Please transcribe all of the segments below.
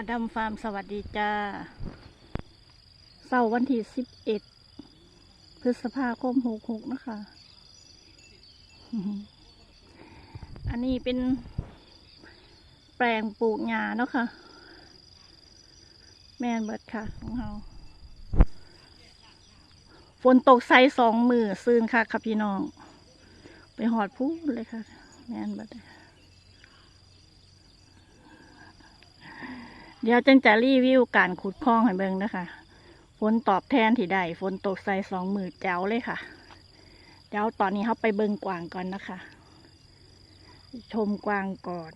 อดัมฟาร์มสวัสดีจ้าเสาร์วันที่สิบเอ็ดพฤษภาคมหกหกนะคะ อันนี้เป็นแปลงปลูกหญ้าเนาะค่ะ แม่นเบิดค่ะ ของเราฝนตกใส่สองมือซื่นค่ะค่ะพี่น้อง ไปหอดพูดเลยค่ะ แม่นเบิด ดี๋ยวจันจะรีวิวการขุดคลองให้เบิ่งนะคะฝนตอบแทนที่ได้ฝนตกใส่สองมือแจ๋วเลยค่ะเดี๋ยวตอนนี้เขาไปเบิ่งกวางก่อนนะคะ ชมกวางก่อน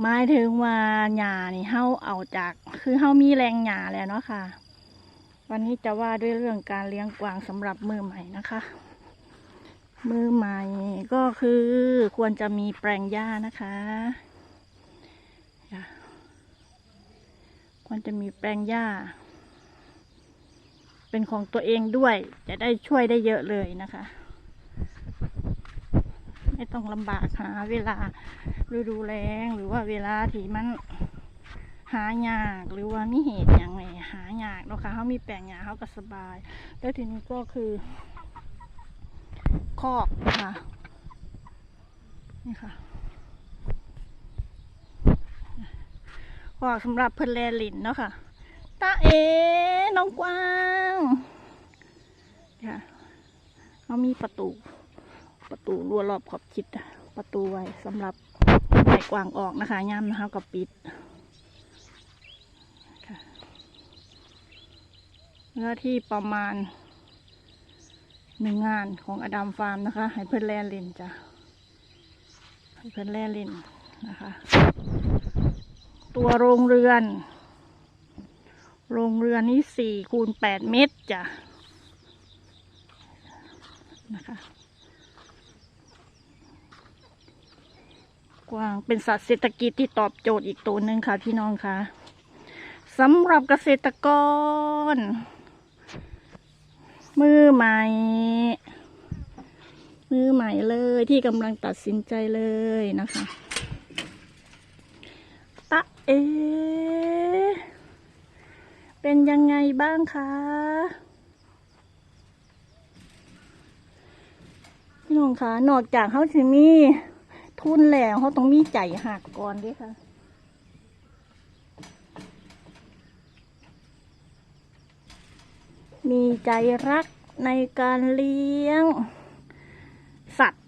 หมายถึงว่าหญ้านี่เฮาเอาจาก คือเฮามีแรงหญ้าแล้วเนาะค่ะ วันนี้จะว่าด้วยเรื่องการเลี้ยงกวางสำหรับมือใหม่นะคะ มือใหม่ก็คือควรจะมีแปลงหญ้านะคะ ควรจะมีแปลงหญ้า เป็นของตัวเองด้วย จะได้ช่วยได้เยอะเลยนะคะ ไม่ต้องลำบากหาเวลาฤดูแล้งหรือว่าเวลาที่มันหายากหรือว่ามีเหตุอย่างไรหายากนะคะเขามีแปลงหญ้าเขาก็สบาย แล้วทีนี้ก็คือ คอกนะคะนี่ค่ะ ขอสำหรับเพิ่นแลลินเนาะค่ะตาเอน้องกวางค่ะเขามีประตู ประตูรั้วรอบขอบชิดประตูไว้สำหรับใส่กวางออกนะคะย่ำนะคะก็ปิดค่ะเนื้อที่ประมาณหนึ่งงานของอดัมฟาร์มนะคะ ให้เพื่อนแลลินจ้ะให้เพื่อนแลลินนะคะ ตัวโรงเรือน โรงเรือนนี้สี่คูณแปดเมตรจ้ะนะคะกวางเป็นสัตว์เศรษฐกิจที่ตอบโจทย์อีกตัวหนึ่งค่ะพี่น้องค่ะสำหรับเกษตรกร มือใหม่ มือใหม่เลยที่กำลังตัดสินใจเลยนะคะ ตะเอ เป็นยังไงบ้างคะ พี่น้องคะนอกจากเขาจะมีทุนแล้วเขาต้องมีใจหักก่อนด้วยค่ะมีใจรักในการเลี้ยง สัตว์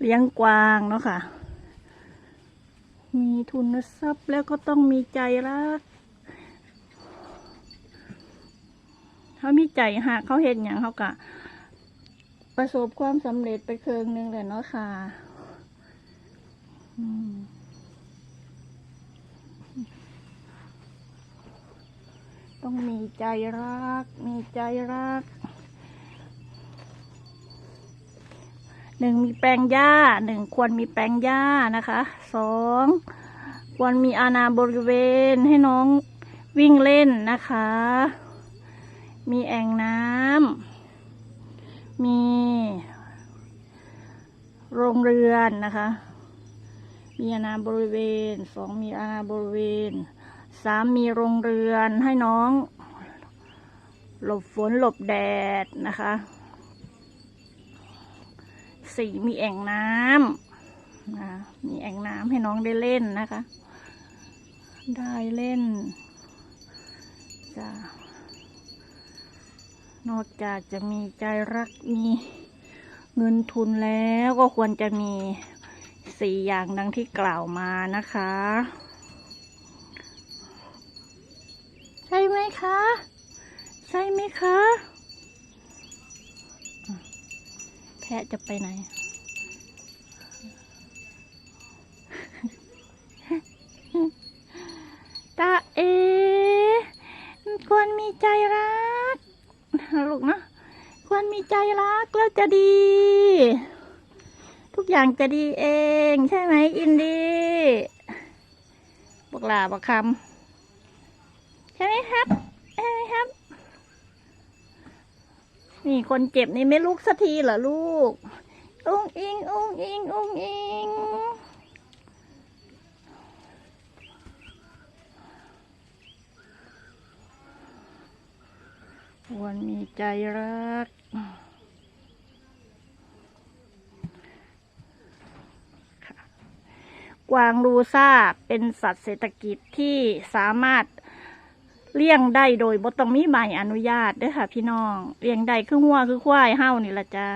เลี้ยงกวางเนาะค่ะ ทุนทรัพย์แล้วก็ต้องมีใจรักเขามีใจหากเขาเห็นอย่างเขากะ ประสบความสำเร็จไปเคืองหนึงเลยเนาะค่ะอืต้องมีใจรัก มีใจรัก หนึ่งมีแปลงหญ้า หนึ่งควรมีแปลงหญ้านะคะ สอง ควรมีอาณาบริเวณให้น้องวิ่งเล่นนะคะ มีแอ่งน้ำ มี โรงเรือนนะคะ มีอาณาบริเวณสองมีอาณาบริเวณสามมีโรงเรือนให้น้อง หลบฝนหลบแดดนะคะสี่มีแอ่งน้ำนะมีแอ่งน้ำให้น้องได้เล่นนะคะ ได้เล่นจ้านอกจากจะมีใจรักมีเงินทุนแล้วก็ควรจะมีสี่อย่างดังที่กล่าวมานะคะ ใช่ไหมคะ ใช่ไหมคะ แพะจะไปไหน ตาเอควรมีใจรักลูกเนาะควรมีใจรักแล้วจะดี ทุกอย่างจะดีเอง ใช่ไหมอินดี้บอกลาบอกคำใช่ไหมครับใช่ไหมครับ นี่คนเจ็บนี่ไม่ลุกสักทีเหรอลูก อุ้งอิง อุ้งอิง อุ้งอิง ควรมีใจรักค่ะกวางรูซ่าเป็นสัตว์เศรษฐกิจที่สามารถเลี้ยงได้โดยบ่ต้องมีใบอนุญาตเด้อค่ะ พี่น้องเลี้ยงได้คือหัวคือควายเฮ้านี่ละจ้า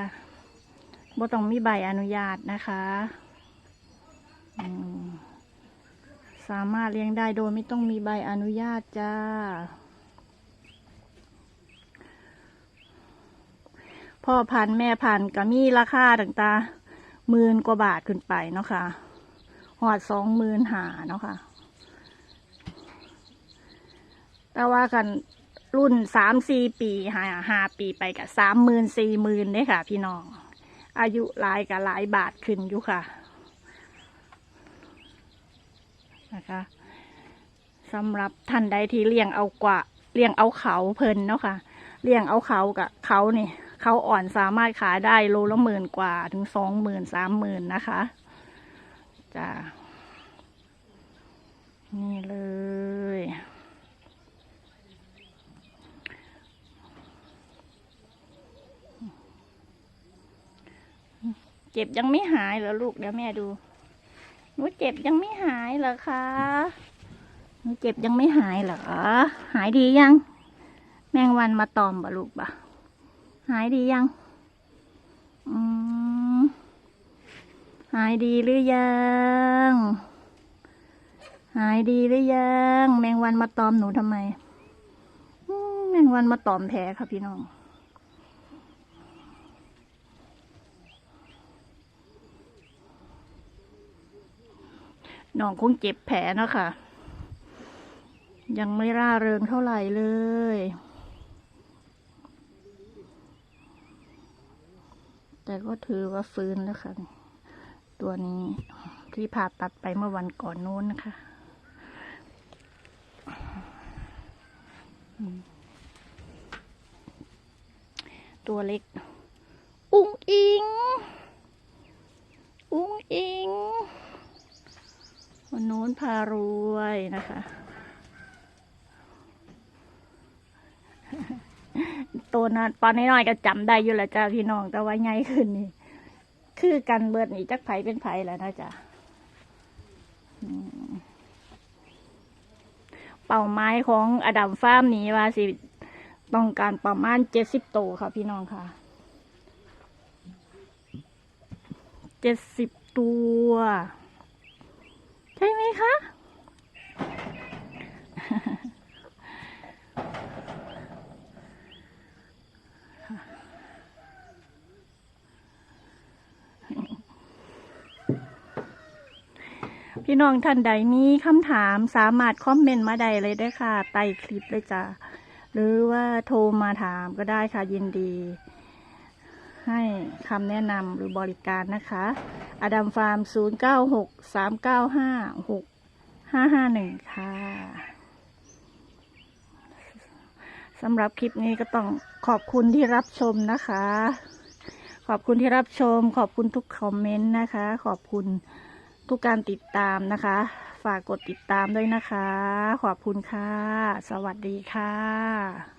บ่ต้องมีใบอนุญาตนะคะสามารถเลี้ยงได้โดยไม่ต้องมีใบอนุญาตจ้า พ่อพันธุ์แม่พันธุ์ก็มีราคาต่างๆหมื่นกว่าบาทขึ้นไปเนาะค่ะหอดสองหมื่นหาเนาะค่ะ แต่ว่ากันรุ่นสามสี่ปีหาห้าปีไปกับสามหมื่นสี่หมื่นเด้ค่ะ พี่น้อง อายุหลายกับหลายบาทขึ้นอยู่ค่ะนะคะสำหรับท่านใดที่เลี้ยงเอากว่าเลี้ยงเอาเขาเพลินเนาะค่ะเลี้ยงเอาเขากับเขานี่ เขาอ่อนสามารถขายได้โลละหมื่นกว่าถึงสองหมื่นสามหมื่นนะคะจ้านี่เลย เจ็บยังไม่หายเหรอลูกเดี๋ยวแม่ดูหนูเจ็บยังไม่หายเหรอคะหนูเจ็บยังไม่หายเหรอ หายดียัง แมงวันมาตอมบ่ลูกบ่ะ หายดียังอหายดีหรือยัง หายดีหรือยัง แมงวันมาตอมหนูทำไม แมงวันมาตอมแผลค่ะพี่น้อง น้องคงเจ็บแผลนะคะยังไม่ร่าเริงเท่าไหร่เลย แต่ก็ถือว่าฟื้นแล้วค่ะ ตัวนี้ที่ผ่าตัดไปเมื่อวันก่อนนู้นนะคะตัวเล็ก อุ้งอิง อุ้งอิงวันโน้นพารวยนะคะ ตัวนั้นปอนน้อยๆก็จำได้อยู่แหละจ้าพี่น้องแต่ว่าใหญ่ขึ้นนี่ คือกันเบิดนี่จักไผเป็นไผแล้วนะจ๊ะเป้าหมายของอดัมฟาร์มนี้ว่าสิต้องการประมาณเจ็ดสิบโตวค่ะ พี่น้องค่ะเจ็ดสิบตัว ใช่ไหมคะ พี่น้องท่านใดมีคำถามสามารถคอมเมนต์มาใดเลยได้ค่ะ ใต้คลิปเลยจ้ะหรือว่าโทรมาถามก็ได้ค่ะยินดี ให้คำแนะนำหรือบริการนะคะอดัมฟาร์ม 0 9 6 3 9 5 6 5 5 1 ค่ะสำหรับคลิปนี้ก็ต้องขอบคุณที่รับชมนะคะ ขอบคุณที่รับชม ขอบคุณทุกคอมเมนต์นะคะ ขอบคุณ ทุกการติดตามนะคะ ฝากกดติดตามด้วยนะคะ ขอบคุณค่ะ สวัสดีค่ะ